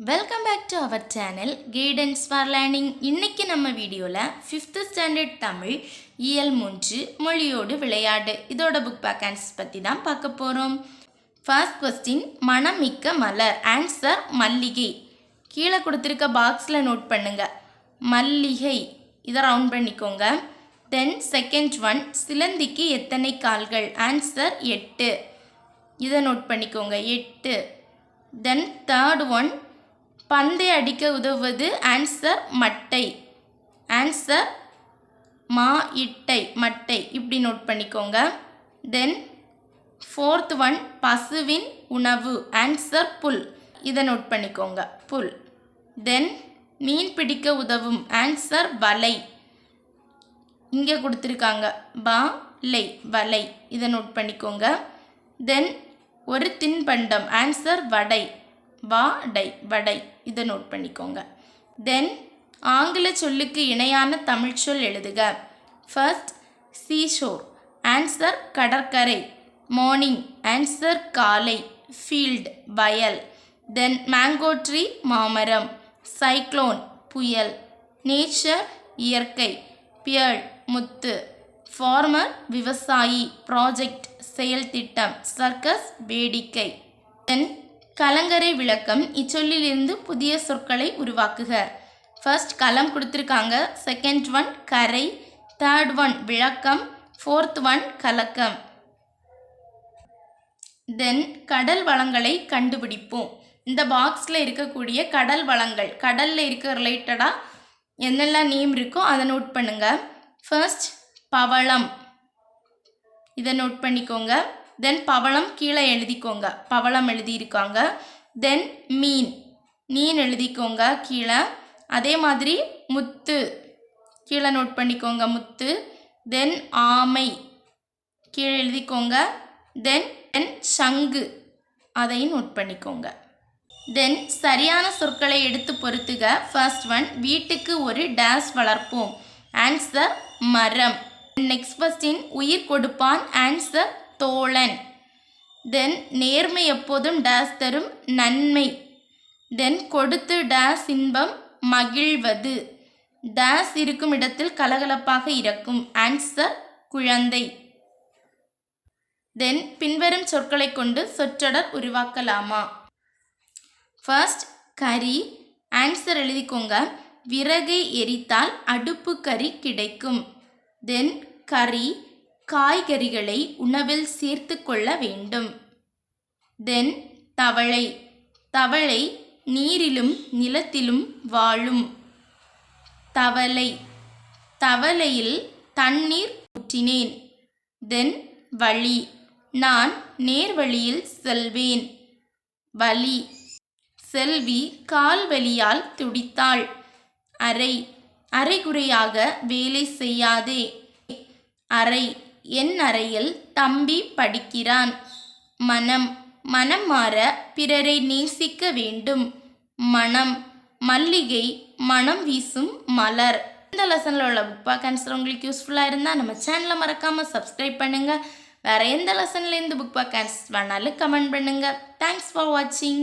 Welcome back to our channel guidance for learning இன்னைக்கு நம்ம வீடியோவில் ஃபிஃப்த்து ஸ்டாண்டர்ட் தமிழ் இயல் மூன்று மொழியோடு விளையாடு இதோட புக் பேக் ஆன்சர்ஸ் பற்றி தான் பார்க்க போகிறோம் ஃபர்ஸ்ட் கொஸ்டின் மணமிக்க மலர். ஆன்சர் மல்லிகை. கீழே கொடுத்துருக்க பாக்ஸில் நோட் பண்ணுங்க. மல்லிகை. இதை ரவுண்ட் பண்ணிக்கோங்க. தென் செகண்ட் ஒன் சிலந்திக்கு எத்தனை கால்கள்? ஆன்சர் எட்டு. இதை நோட் பண்ணிக்கோங்க. எட்டு. தென் தேர்ட் ஒன் பந்தை அடிக்க உதவுவது ஆன்சர் மட்டை. ஆன்சர் மா இட்டை மட்டை. இப்படி நோட் பண்ணிக்கோங்க. தென் ஃபோர்த் ஒன் பசுவின் உணவு. ஆன்சர் புல். இதை நோட் பண்ணிக்கோங்க. புல். தென் மீன் பிடிக்க உதவும். ஆன்சர் வலை. இங்கே கொடுத்துருக்காங்க. பா லை வலை. இதை நோட் பண்ணிக்கோங்க. தென் ஒரு தின்பண்டம். ஆன்சர் வடை. வா டை வடை. இதை நோட் பண்ணிக்கோங்க. தென் ஆங்கில சொல்லுக்கு இணையான தமிழ் சொல் எழுதுக. ஃபர்ஸ்ட் சீஷோர் ஆன்சர் கடற்கரை. மார்னிங் ஆன்சர் காலை. ஃபீல்ட் வயல். தென் மேங்கோ ட்ரீ மாமரம். சைக்ளோன் புயல். நேச்சர் இயற்கை. பியர்ட் முத்து. ஃபார்மர் விவசாயி. ப்ராஜெக்ட் செயல் திட்டம். சர்க்கஸ் வேடிக்கை. தென் கலங்கரை விளக்கம் இச்சொல்லிலிருந்து புதிய சொற்களை உருவாக்குக. ஃபர்ஸ்ட் களம் கொடுத்துருக்காங்க. செகண்ட் ஒன் கரை. தேர்ட் ஒன் விளக்கம். ஃபோர்த் ஒன் கலக்கம். தென் கடல் வளங்களை கண்டுபிடிப்போம். இந்த பாக்ஸில் இருக்கக்கூடிய கடல் வளங்கள் கடலில் இருக்க ரிலேட்டடாக என்னெல்லாம் நேம் இருக்கோ அதை நோட் பண்ணுங்கள் ஃபர்ஸ்ட் பவளம். இதை நோட் பண்ணிக்கோங்க. தென் பவளம் கீழே எழுதிக்கோங்க. பவளம் எழுதியிருக்காங்க. தென் மீன். மீன் எழுதிக்கோங்க கீழே. அதே மாதிரி முத்து. கீழே நோட் பண்ணிக்கோங்க முத்து. தென் ஆமை. கீழே எழுதிக்கோங்க. தென் தென் சங்கு. அதையும் நோட் பண்ணிக்கோங்க. தென் சரியான சொற்களை எடுத்து பொறுத்துக ஃபர்ஸ்ட் ஒன் வீட்டுக்கு ஒரு டேஷ் வளர்ப்போம். ஆன்சர் மரம். நெக்ஸ்ட் கொஸ்டின் உயிர் கொடுப்பான். ஆன்சர் தோழன். தென் நேர்மை எப்போதும் டேஸ் தரும் நன்மை. தென் கொடுத்து டேஸ் இன்பம் மகிழ்வது. டேஸ் இருக்கும் இடத்தில் கலகலப்பாக இருக்கும் ஆன்சர் குழந்தை. தென் பின்வரும் சொற்களை கொண்டு சொற்றொடர் உருவாக்கலாமா? ஃபர்ஸ்ட் கறி. ஆன்சர் எழுதிக்கோங்க. விறகை எரித்தால் அடுப்பு கறி கிடைக்கும். தென் கறி. காய்கறிகளை உணவில் சேர்த்து கொள்ள வேண்டும். தென் தவளை. தவளை நீரிலும் நிலத்திலும் வாழும். தவளை. தவளையில் தண்ணீர் ஊற்றினேன். தென் வழி. நான் நேர்வழியில் செல்வேன். வலி செல்வி கால் வலியால் துடித்தாள். அறை. அரைகுறையாக வேலை செய்யாதே. அறை. என் அறையில் தம்பி படிக்கிறான். மனம் மனம் மாற பிறரை நேசிக்க வேண்டும். மனம் மல்லிகை மனம் வீசும் மலர். இந்த லெசனில் உள்ள புக் பேக் ஆன்சர் உங்களுக்கு யூஸ்ஃபுல்லாக இருந்தால் நம்ம சேனலை மறக்காமல் சப்ஸ்கிரைப் பண்ணுங்கள் வேறு எந்த லெசன்லேருந்து புக் பேக் ஆன்சர் வேணாலும் கமெண்ட் பண்ணுங்கள் தேங்க்ஸ் ஃபார் வாட்சிங்